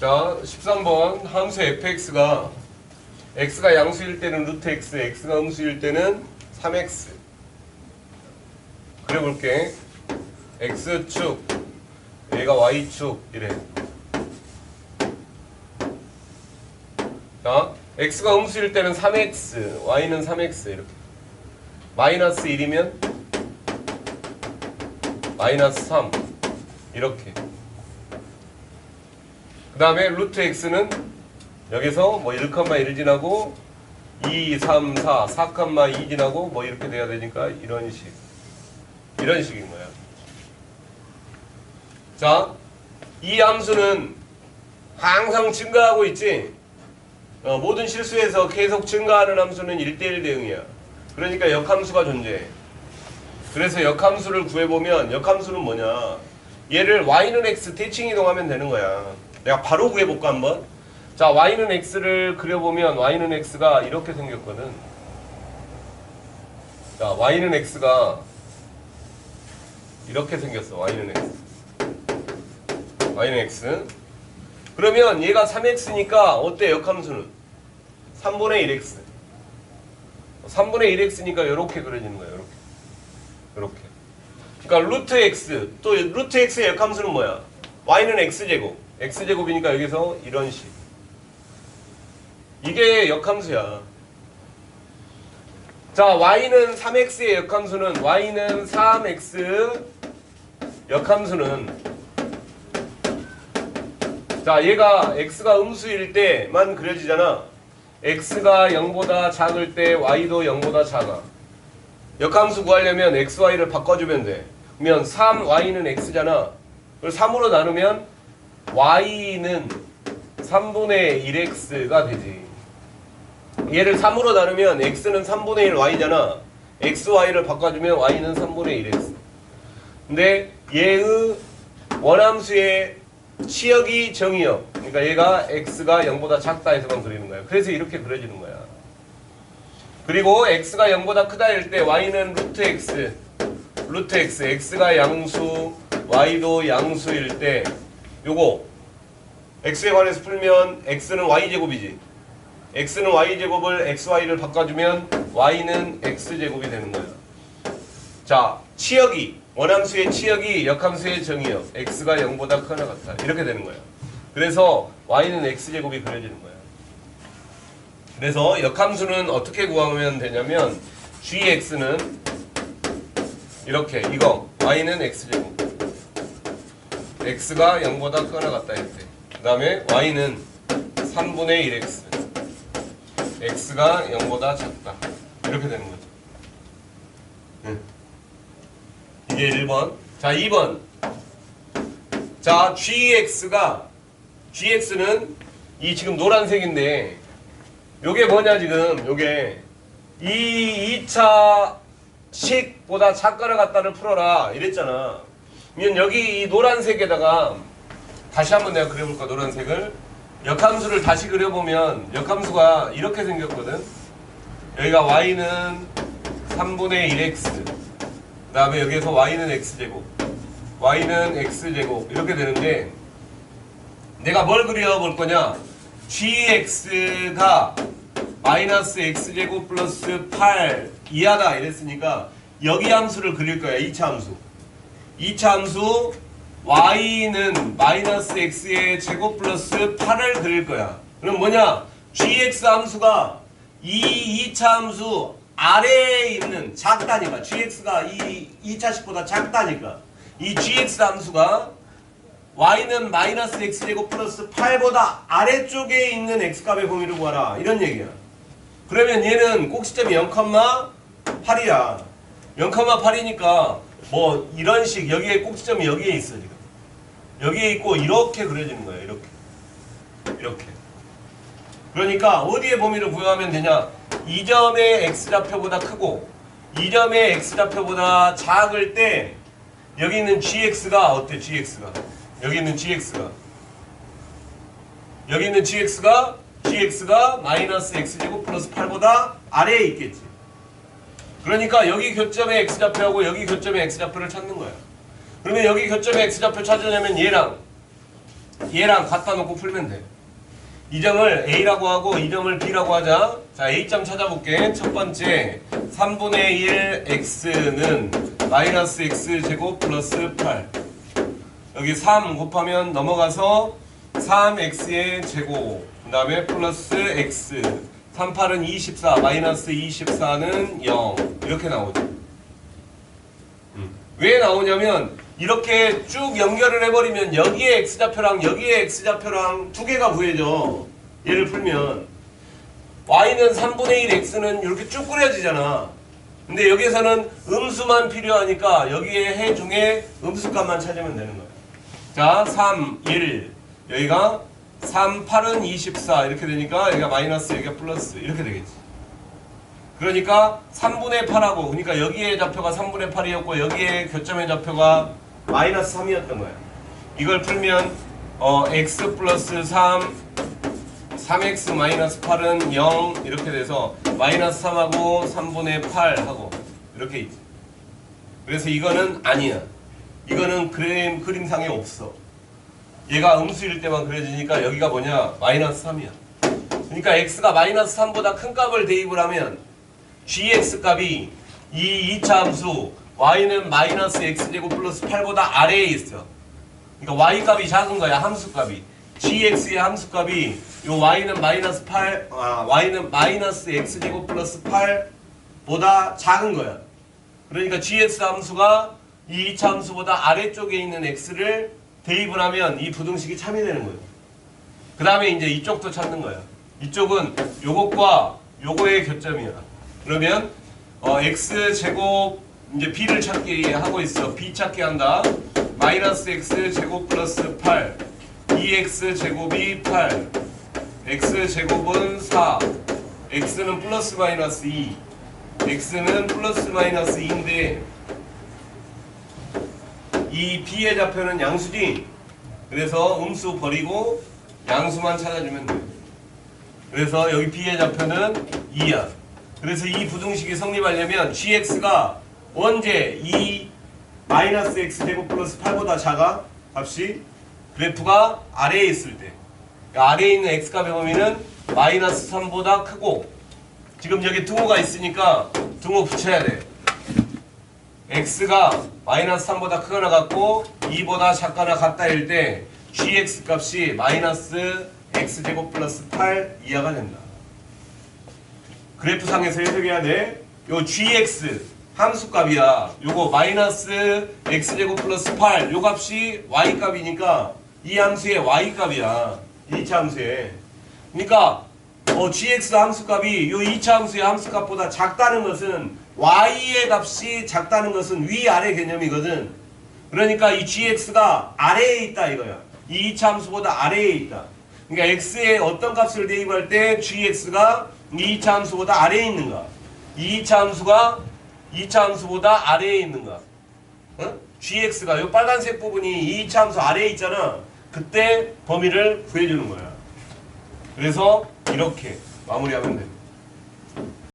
자, 13번 함수 fx가 x가 양수일 때는 루트 x, x가 음수일 때는 3x. 그래 볼게. x축, 얘가 y축 이래. 자, x가 음수일 때는 3x, y는 3x 이렇게. 마이너스 1이면 마이너스 3 이렇게. 그 다음에 루트 x는 여기서 뭐 1,1 지나고 2, 3, 4, 4,2 지나고 뭐 이렇게 돼야 되니까 이런 식. 이런 식인 거야. 자, 이 함수는 항상 증가하고 있지. 어, 모든 실수에서 계속 증가하는 함수는 1대1 대응이야. 그러니까 역함수가 존재해. 그래서 역함수를 구해보면 역함수는 뭐냐. 얘를 y는 x 대칭 이동하면 되는 거야. 내가 바로 구해볼까 한번? 자, y는 x를 그려보면 y는 x가 이렇게 생겼거든. 자, y는 x가 이렇게 생겼어. y는 x. y는 x. 그러면 얘가 3x니까 어때 역함수는? 3분의 1x. 3분의 1x니까 이렇게 그려지는 거예요. 이렇게. 이렇게. 그러니까 루트 x 또 루트 x의 역함수는 뭐야? y는 x제곱. X제곱이니까 여기서 이런 식. 이게 역함수야. 자, y는 3x의 역함수는 y는 3x 역함수는 자, 얘가 x가 음수일 때만 그려지잖아. x가 0보다 작을 때 y도 0보다 작아. 역함수 구하려면 x, y를 바꿔주면 돼. 그러면 3y는 x잖아. 그걸 3으로 나누면 y는 3분의 1x가 되지. 얘를 3으로 나누면 x는 3분의 1 y잖아. x, y를 바꿔주면 y는 3분의 1x. 근데 얘의 원함수의 치역이 정의역. 그러니까 얘가 x가 0보다 작다 해서만 그리는 거야. 그래서 이렇게 그려지는 거야. 그리고 x가 0보다 크다 할때 y는 루트 x. 루트 x. x가 양수, y도 양수일 때 요거 x에 관해서 풀면 x는 y제곱이지. x는 y제곱을 xy를 바꿔주면 y는 x제곱이 되는 거야. 자, 치역이 원함수의 치역이 역함수의 정의역 x가 0보다 크거나 같다. 이렇게 되는 거야. 그래서 y는 x제곱이 그려지는 거야. 그래서 역함수는 어떻게 구하면 되냐면 gx는 이렇게 이거 y는 x제곱 x가 0보다 크거나 같다 했대. 그 다음에 y는 3분의 1x x가 0보다 작다. 이렇게 되는 거죠. 응. 이게 1번. 자, 2번. 자, gx가 gx는 이 지금 노란색인데 요게 뭐냐 지금 요게 이 2차 식보다 작거나 같다를 풀어라 이랬잖아. 여기 이 노란색에다가 다시 한번 내가 그려볼까 노란색을? 역함수를 다시 그려보면 역함수가 이렇게 생겼거든. 여기가 y는 3분의 1x 그 다음에 여기에서 y는 x제곱 y는 x제곱 이렇게 되는데 내가 뭘 그려볼 거냐? gx가 마이너스 x제곱 플러스 8 이하다 이랬으니까 여기 함수를 그릴 거야 2차 함수 2차 함수 y는 마이너스 x의 제곱 플러스 8을 그릴 거야. 그럼 뭐냐? Gx 함수가 이 2차 함수 아래에 있는 작다니까. Gx가 이 2차식보다 작다니까. 이 gx 함수가 y는 마이너스 x제곱 플러스 8보다 아래쪽에 있는 x값의 범위를 구하라. 이런 얘기야. 그러면 얘는 꼭지점이 0,8이야. 0,8이니까 뭐 이런 식 여기에 꼭지점이 여기에 있어 지금 여기에 있고 이렇게 그려지는 거야 이렇게 이렇게 그러니까 어디에 범위를 구하면 되냐? 이 점의 x좌표보다 크고 이 점의 x좌표보다 작을 때 여기 있는 gx가 어때? gx가 여기 있는 gx가 여기 있는 gx가 gx가 마이너스 x제곱 플러스 8보다 아래에 있겠지. 그러니까 여기 교점의 x좌표하고 여기 교점의 x좌표를 찾는 거야. 그러면 여기 교점의 x좌표 찾으려면 얘랑 얘랑 갖다 놓고 풀면 돼. 이 점을 A라고 하고 이 점을 B라고 하자. 자, A점 찾아볼게. 첫 번째, 3분의 1 X는 마이너스 X 제곱 플러스 8. 여기 3 곱하면 넘어가서 3X의 제곱. 그 다음에 플러스 X. 3, 8은 24. 마이너스 24는 0. 이렇게 나오죠. 음. 왜 나오냐면 이렇게 쭉 연결을 해버리면 여기에 x좌표랑 여기에 x좌표랑 두 개가 구해져 얘를 풀면 y는 3분의 1 x는 이렇게 쭉 그려지잖아 근데 여기에서는 음수만 필요하니까 여기에 해 중에 음수값만 찾으면 되는 거야 자 3, 1 여기가 3, 8은 24 이렇게 되니까 여기가 마이너스 여기가 플러스 이렇게 되겠지 그러니까 3분의 8하고 그러니까 여기에 좌표가 3분의 8이었고 여기에 교점의 좌표가 마이너스 3이었던 거야. 이걸 풀면 어, x 플러스 3 3x 마이너스 8은 0 이렇게 돼서 마이너스 3하고 3분의 8하고 이렇게 있지. 그래서 이거는 아니야. 이거는 그림, 그림상에 없어. 얘가 음수일 때만 그려지니까 여기가 뭐냐? 마이너스 3이야. 그러니까 x가 마이너스 3보다 큰 값을 대입을 하면 gx 값이 이 2차 함수 y는 마이너스 x제곱 플러스 8보다 아래에 있어. 그러니까 y 값이 작은 거야 함수 값이. gx의 함수 값이 요 y는 마이너스 8, 아 y는 마이너스 x제곱 플러스 8보다 작은 거야. 그러니까 gx 함수가 이 2차 함수보다 아래쪽에 있는 x를 대입을 하면 이 부등식이 참이 되는 거예요. 그 다음에 이제 이쪽도 찾는 거야. 이쪽은 요것과 요거의 교점이야. 그러면 어, x 제곱 이제 b를 찾기 하고 있어. b 찾기 한다. 마이너스 x 제곱 플러스 8. 2x 제곱이 8. x 제곱은 4. x는 플러스 마이너스 2. x는 플러스 마이너스 2인데 이 b의 좌표는 양수지. 그래서 음수 버리고 양수만 찾아주면 돼. 그래서 여기 b의 좌표는 2야. 그래서 이 부등식이 성립하려면 gx가 언제 이 마이너스 x 제곱 플러스 8보다 작아? 값이 그래프가 아래에 있을 때 그러니까 아래에 있는 x값의 범위는 마이너스 3보다 크고 지금 여기 등호가 있으니까 등호 붙여야 돼 x가 마이너스 3보다 크거나 같고 2보다 작거나 같다일 때 gx 값이 마이너스 x제곱 플러스 8 이하가 된다 그래프상에서 해석해야 돼. 요 gx 함수값이야. 요거 마이너스 x제곱 플러스 8. 요 값이 y값이니까 이 함수의 y값이야. 2차 함수에. 그러니까 어, gx 함수값이 요 2차 함수의 함수값보다 작다는 것은 y의 값이 작다는 것은 위아래 개념이거든. 그러니까 이 gx가 아래에 있다 이거야. 이 2차 함수보다 아래에 있다. 그러니까 x에 어떤 값을 대입할 때 gx가 2차 함수보다 아래에 있는가? 2차 함수가 2차 함수보다 아래에 있는가? 어? gx가 이 빨간색 부분이 2차 함수 아래에 있잖아. 그때 범위를 구해주는 거야. 그래서 이렇게 마무리하면 돼.